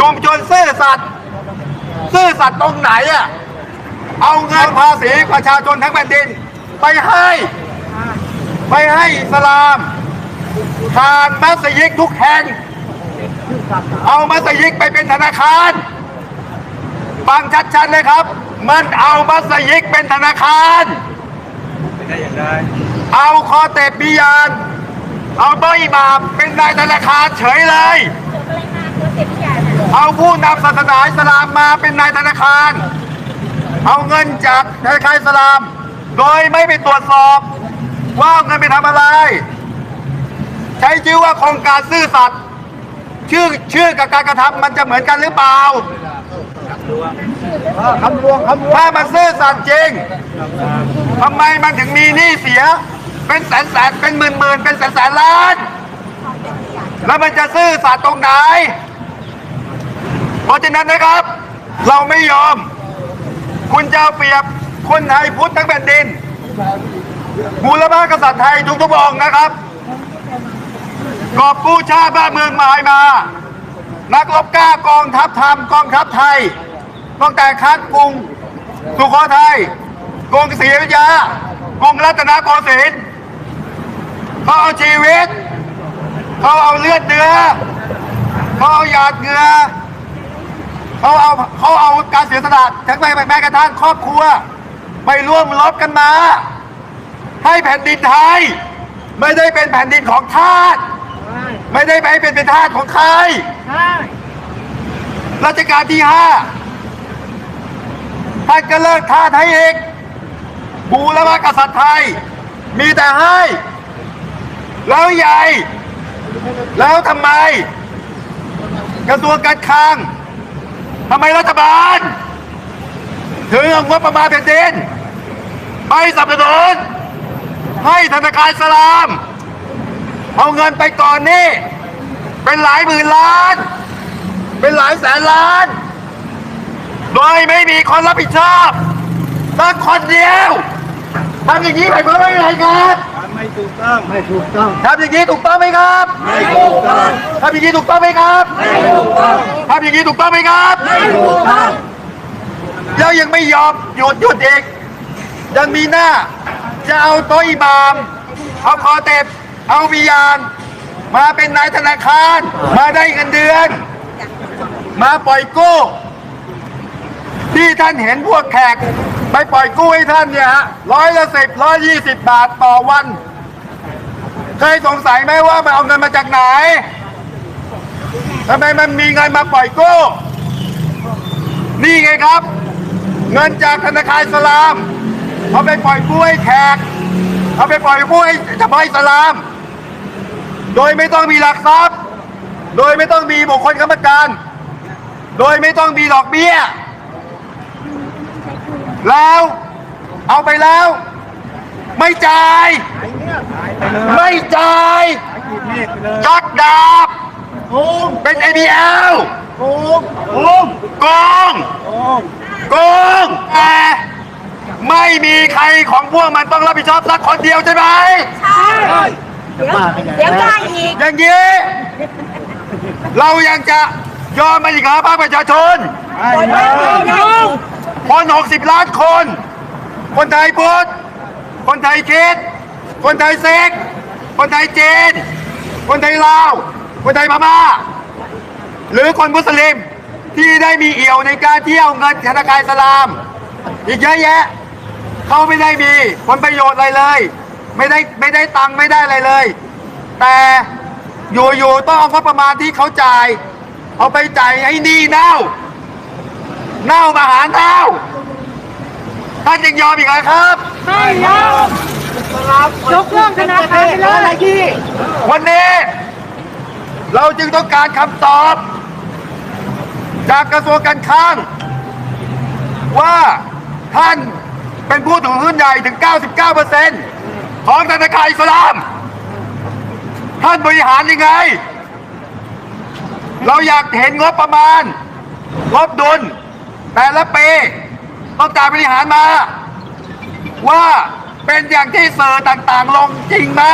ชุมชนซื่อสัตย์ซื่อสัตย์ตรงไหนอะเอาเงินภาษีประชาชนทั้งแผ่นดิน ไปให้ ไปให้อิสลามผ่านมัสยิดทุกแห่งเอามัสยิดไปเป็นธนาคารฟังชัดๆเลยครับ มันเอามัสยิดเป็นธนาคารเอาคอเตปิยาน เอาโตะอิหมามเป็นนายธนาคารเฉยเลย เอาผู้นำศาสนาอิสลามมาเป็นนายธนาคาร เอาเงินจากธนาคารอิสลาม โดยไม่ไปตรวจสอบ ว่าเอาเงินไปทำอะไร ใช้ชื่อว่าโครงการซื่อสัตย์ชื่อชื่อกับการกระทำมันจะเหมือนกันหรือเปล่าคำลวงคำลวงถ้ามันซื่อสัตย์จริงทำไมมันถึงมีหนี้เสีย เป็นแสนแสนเป็นหมื่นหมื่นเป็นแสนแสนล้าน แล้วมันจะซื่อสัตย์ตรงไหน เพราะฉะนั้นนะครับ เราไม่ยอม คุณจะเอาเปรียบคนไทยพุทธทั้งแผ่นดินบูรพากษัตริย์ไทยทุกทุกองค์นะครับ กอบกู้ชาติบ้านเมืองมายมา นักรบกล้ากองทัพธรรมกองทัพไทยตั้งแต่คัดกรุงสุโขทัยกรุงศรีอยุธยากรุงรัตนโกสินทร์เขาเอาชีวิต เขาเอาเลือดเนื้อเขาเอาหยาดเหงื่อ เขาเอาเขาเอาการเสียสละทั้งแม้แม้กระทั่งครอบครัว ไปร่วมรบกันมา ให้แผ่นดินไทย ไม่ได้เป็นแผ่นดินของทาสไม่ได้ไปเป็นเป็นทาสของใครรัชกาลที่ห้าท่านก็เลิกทาสให้เอกบูรพากษัตริย์ไทย มีแต่ให้ แล้วใหญ่ แล้วทำไม กระทรวงการคลัง ทำไมรัฐบาล ถึงเอางบประมาณแผ่นดินไปสนับสนุนให้ธนาคารอิสลาม เอาเงินไปก่อนนี่ เป็นหลายหมื่นล้าน เป็นหลายแสนล้าน โดยไม่มีคนรับผิดชอบสักคนเดียวทำอย่างนี้หมายความว่าไงครับ ไม่ถูกต้อง ไม่ถูกต้องทำอย่างนี้ถูกต้องไหมครับ ไม่ถูกต้อง ทำอย่างนี้ถูกต้องไหมครับไม่ถูกต้องทำอย่างนี้ถูกต้องไหมครับไม่ถูกต้องแล้วยังไม่ยอมหยุดหยุดอีกยังมีหน้า จะเอาโต๊ะอิหมาม เอาคอเต็บเอาวิญญาณ มาเป็นนายธนาคาร มาได้เงินเดือน มาปล่อยกู้ที่ท่านเห็นพวกแขกไปปล่อยกู้ให้ท่านเนี่ยฮะร้อยละสิบร้อยยี่สิบบาทต่อวัน เคยสงสัยไหมว่ามันเอาเงินมาจากไหน ทำไมมันมีเงินมาปล่อยกู้นี่ไงครับ เงินจากธนาคารสลามเอาไปปล่อยกู้ให้แขกเอาไปปล่อยกู้ให้เฉพาะสลาม โดยไม่ต้องมีหลักทรัพย์ โดยไม่ต้องมีบุคคลค้ำประกันโดยไม่ต้องมีดอกเบี้ย แล้วเอาไปแล้ว ไม่จ่าย ไม่จ่ายจักดาบ โกงเป็น ABL โกงโกงโกงโกงโกงแต่ไม่มีใครของพวกมันต้องรับผิดชอบสักคนเดียวใช่ไหมใช่เดี๋ยวเดี๋ยวได้อีกอย่างนี้เรายังจะยอมมาอีกเหรอภาคประชาชนคนไม่ได้คน60ล้านคน คนไทยพุทธคนไทยคริดคนไทยเซ็ก คนไทยจีนคนไทยลาว คนไทยพม่า หรือคนมุสลิมที่ได้มีเอี่ยวในการเที่ยวเงินธนาคารอิสลาม อีกเยอะแยะ เขาไม่ได้มีผลประโยชน์อะไรเลย ไม่ได้ไม่ได้ตังค์ไม่ได้อะไรเลย แต่อยู่ๆต้องเอางบประมาณที่เขาจ่าย เอาไปจ่ายให้หนี้เน่า เน่ามาหาเน่าท่านยังยอมอีกเหรอครับไม่ยอมยกเลิกธนาคารไปเลยวันนี้ เราจึงต้องการคำตอบ จากกระทรวงการคลังว่าท่านเป็นผู้ถือหุ้นใหญ่ถึง 99%ของธนาคารอิสลาม ท่านบริหารยังไง เราอยากเห็นงบประมาณ งบดุล แต่ละปีต้องการบริหารมา ว่าเป็นอย่างที่เสอต่างๆลงจริงไหม